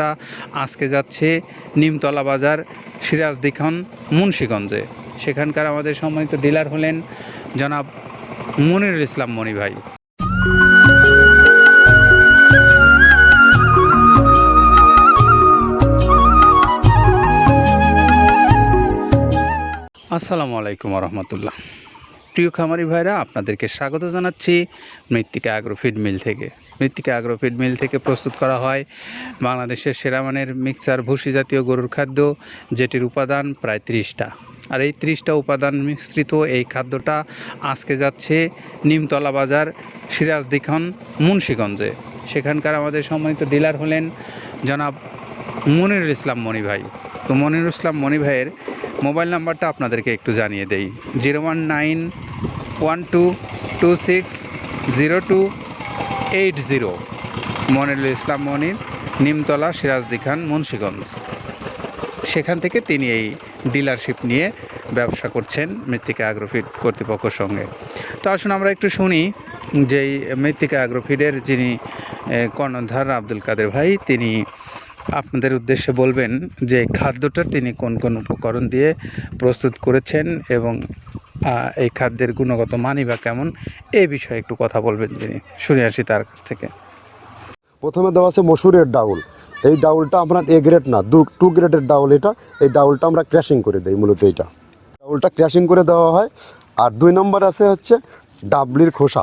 খাদ্যটা আজকে যাচ্ছে নিমতলা বাজার সিরাজদি খান মুন্সীগঞ্জে। সেখানকার আমাদের সম্মানিত ডিলার হলেন জনাব মনিরুল ইসলাম মনি ভাই। আসসালামু আলাইকুম রহমতুল্লাহ প্রিয় খামারি ভাইরা, আপনাদেরকে স্বাগত জানাচ্ছি মৃত্তিকা আগ্রো ফিড মিল থেকে। মৃত্তিকা আগ্রো ফিড মিল থেকে প্রস্তুত করা হয়। বাংলাদেশের সেরা মানের মিক্সার ভুসি জাতীয় গরুর খাদ্য, যেটির উপাদান প্রায় ত্রিশটা। আর এই ত্রিশটা উপাদান মিশ্রিত এই খাদ্যটা আজকে যাচ্ছে নিমতলা বাজার সিরাজদি খান মুন্সীগঞ্জে। সেখানকার আমাদের সম্মানিত ডিলার হলেন জনাব মনিরুল ইসলাম মনি ভাই। তো মনিরুল ইসলাম মনি ভাইয়ের মোবাইল নাম্বারটা আপনাদেরকে একটু জানিয়ে দেই। Zero one nine one two two six zero two eight zero Monirul Islam Monir Nimtola Sirajdikhan Munshiganj সেখান থেকে তিনি এই ডিলারশিপ নিয়ে ব্যবসা করছেন মৃত্তিকা অ্যাগ্রোফিড কর্তৃপক্ষের সঙ্গে তো আসুন আমরা একটু শুনি যে মৃত্তিকা অ্যাগ্রোফিডের যিনি কর্ণধার আব্দুল কাদের ভাই তিনি আপনাদের উদ্দেশ্যে বলবেন যে খাদ্যটা তিনি কোন কোন উপকরণ দিয়ে প্রস্তুত করেছেন এবং এই খাদ্যের গুণগত মানই বা কেমন, এই বিষয়ে একটু কথা বলবেন তিনি শুনে আসি তার কাছ থেকে। প্রথমে দেওয়া আছে মসুরের ডাউল। এই ডাউলটা আপনার এ গ্রেড না, দু টু গ্রেডের ডাউল এটা। এই ডাউলটা আমরা ক্র্যাশিং করে দিই মূলত এইটা। ডাউলটা ক্র্যাশিং করে দেওয়া হয়। আর দুই নম্বর আছে হচ্ছে ডাবলির খোসা।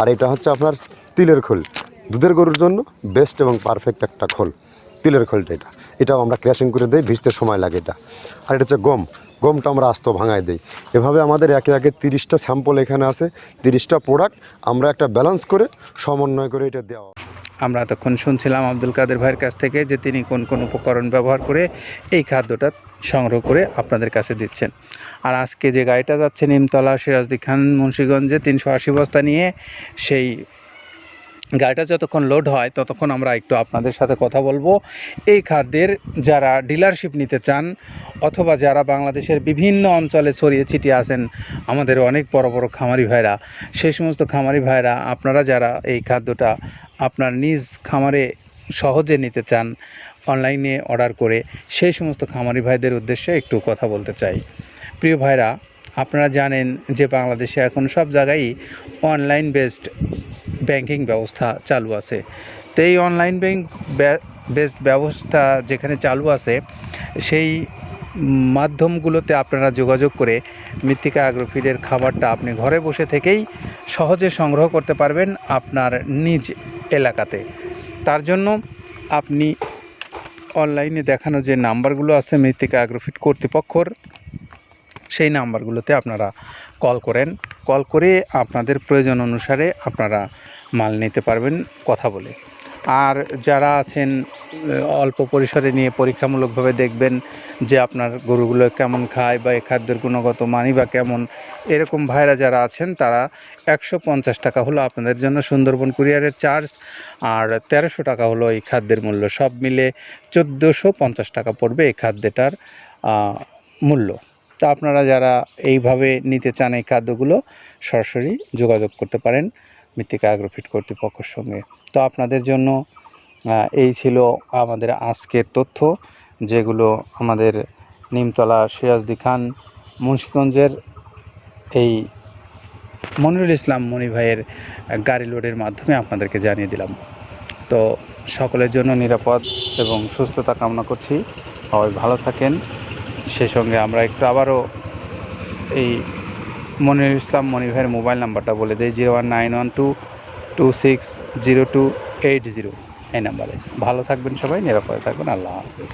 আর এটা হচ্ছে আপনার তিলের খোল। দুধের গরুর জন্য বেস্ট এবং পারফেক্ট একটা খোল। তিলের খোলটা এটা। এটাও আমরা ক্র্যাশিং করে দিই, ভিজতে সময় লাগে এটা। আর এটা হচ্ছে গম। গমটা আমরা আস্ত ভাঙায় দিই। এভাবে আমাদের একে একে তিরিশটা স্যাম্পল এখানে আছে, তিরিশটা প্রোডাক্ট আমরা একটা ব্যালেন্স করে সমন্বয় করে এটা দেওয়া আমরা এতক্ষণ শুনছিলাম আব্দুল কাদের ভাইয়ের কাছ থেকে যে তিনি কোন কোন উপকরণ ব্যবহার করে এই খাদ্যটা সংগ্রহ করে আপনাদের কাছে দিচ্ছেন। আর আজকে যে গাড়িটা যাচ্ছে নিমতলা সিরাজদি খান মুন্সীগঞ্জে তিনশো আশি বস্তা নিয়ে, সেই গাড়িটা যতক্ষণ লোড হয়, ততক্ষণ আমরা একটু আপনাদের সাথে কথা বলব। এই খাদ্যের যারা ডিলারশিপ নিতে চান অথবা যারা বাংলাদেশের বিভিন্ন অঞ্চলে ছড়িয়ে ছিটিয়ে আছেন, আমাদের অনেক বড় বড় খামারি ভাইরা, সেই সমস্ত খামারি ভাইরা, আপনারা যারা এই খাদ্যটা আপনার নিজ খামারে সহজে নিতে চান অনলাইনে অর্ডার করে, সেই সমস্ত খামারি ভাইদের উদ্দেশ্যে একটু কথা বলতে চাই। প্রিয় ভাইরা, আপনারা জানেন যে বাংলাদেশে এখন সব জায়গায় অনলাইন বেসড ব্যাংকিং ব্যবস্থা চালু আছে। তো এই অনলাইন ব্যাংক বেসড ব্যবস্থা যেখানে চালু আছে, সেই মাধ্যমগুলোতে আপনারা যোগাযোগ করে মৃত্তিকা আগ্রফিডের খাবারটা আপনি ঘরে বসে থেকেই সহজে সংগ্রহ করতে পারবেন আপনার নিজ এলাকাতে। তার জন্য আপনি অনলাইনে দেখানো যে নাম্বারগুলো আছে মৃত্তিকা অ্যাগ্রোফিট কর্তৃপক্ষর, সেই নাম্বারগুলোতে আপনারা কল করেন। কল করে আপনাদের প্রয়োজন অনুসারে আপনারা মাল নিতে পারবেন কথা বলে। আর যারা আছেন অল্প পরিসরে নিয়ে পরীক্ষামূলকভাবে দেখবেন যে আপনার গরুগুলো কেমন খায় বা এই খাদ্যের গুণগত মানই বা কেমন, এরকম ভাইরা যারা আছেন তারা একশো পঞ্চাশ টাকা হলো আপনাদের জন্য সুন্দরবন কুরিয়ারের চার্জ আর তেরোশো টাকা হলো এই খাদ্যের মূল্য। সব মিলে চোদ্দোশো পঞ্চাশ টাকা পড়বে এই খাদ্যটার মূল্য। তো আপনারা যারা এইভাবে নিতে চান এই খাদ্যগুলো সরাসরি যোগাযোগ করতে পারেন মৃত্তিকা আগ্রোফিট কর্তৃপক্ষের সঙ্গে। তো আপনাদের জন্য এই ছিল আমাদের আজকের তথ্য, যেগুলো আমাদের নিমতলা সিরাজদি খান মুন্সিগঞ্জের এই মনিরুল ইসলাম মনি ভাইয়ের গাড়ি লোডের মাধ্যমে আপনাদেরকে জানিয়ে দিলাম। তো সকলের জন্য নিরাপদ এবং সুস্থতা কামনা করছি। সবাই ভালো থাকেন। সে সঙ্গে আমরা একটু আবারও এই মনিরুল ইসলাম মনি ভাইয়ের মোবাইল নাম্বারটা বলে দিই, zero one nine one two two six zero two eight zero এই নাম্বারে। ভালো থাকবেন সবাই, নিরাপদে থাকবেন। আল্লাহ হাফেজ।